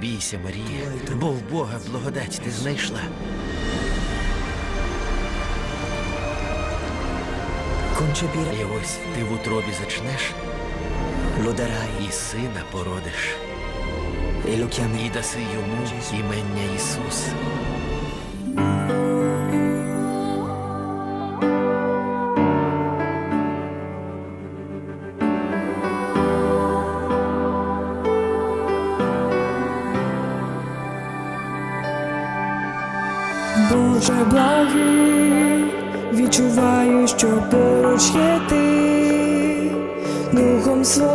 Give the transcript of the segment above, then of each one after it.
бійся, Марія, бо в Бога благодать ти знайшла. І ось ти в утробі зачнеш. І сина породиш, і даси йому імення Ісус. Боже благий, відчуваю, що поруч є ти, Духом своїм,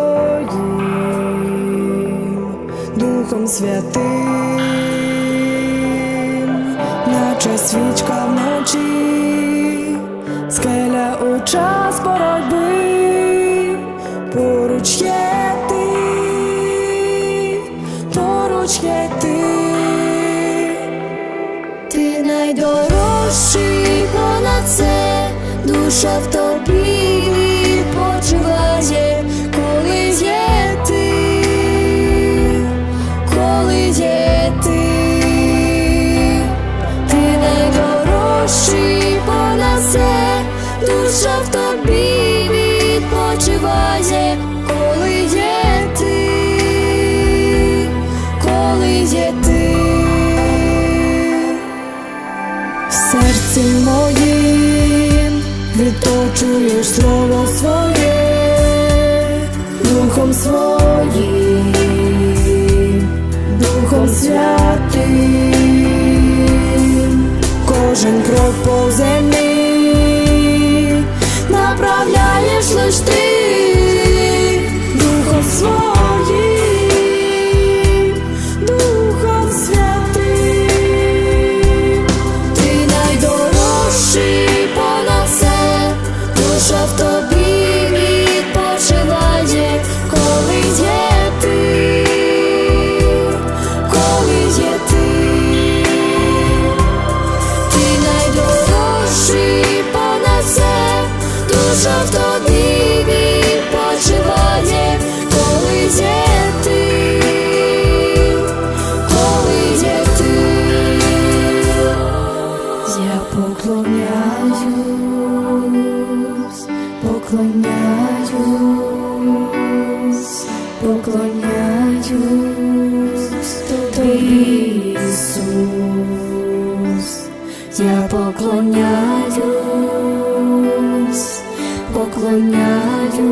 Духом святим, наче свічка вночі, скеля у час боротьби, поруч є найдорожчий понад це, душа в тобі відпочиває, коли є ти, коли є ти, ти найдорожчий понад це, душа в тобі відточуєш слово своє, Духом своїм, Духом святим, кожен крок по землі направляєш лиш ти, поклоняюсь, поклоняюсь, поклоняюсь тобі. Я поклоняюсь, поклоняюсь,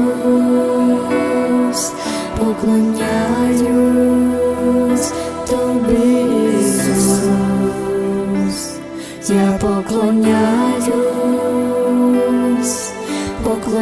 поклоняюсь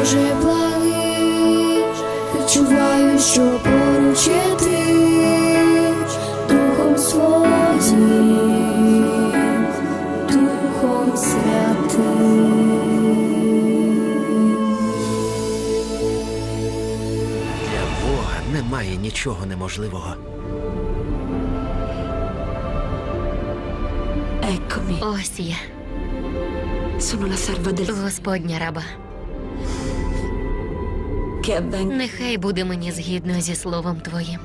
Боже благий, відчуваю, що поруч є ти, Духом своїм, Духом святим. Для Бога немає нічого неможливого. Eccomi, Ось я, sono la serva del Господня раба. Нехай буде мені згідно зі словом твоїм.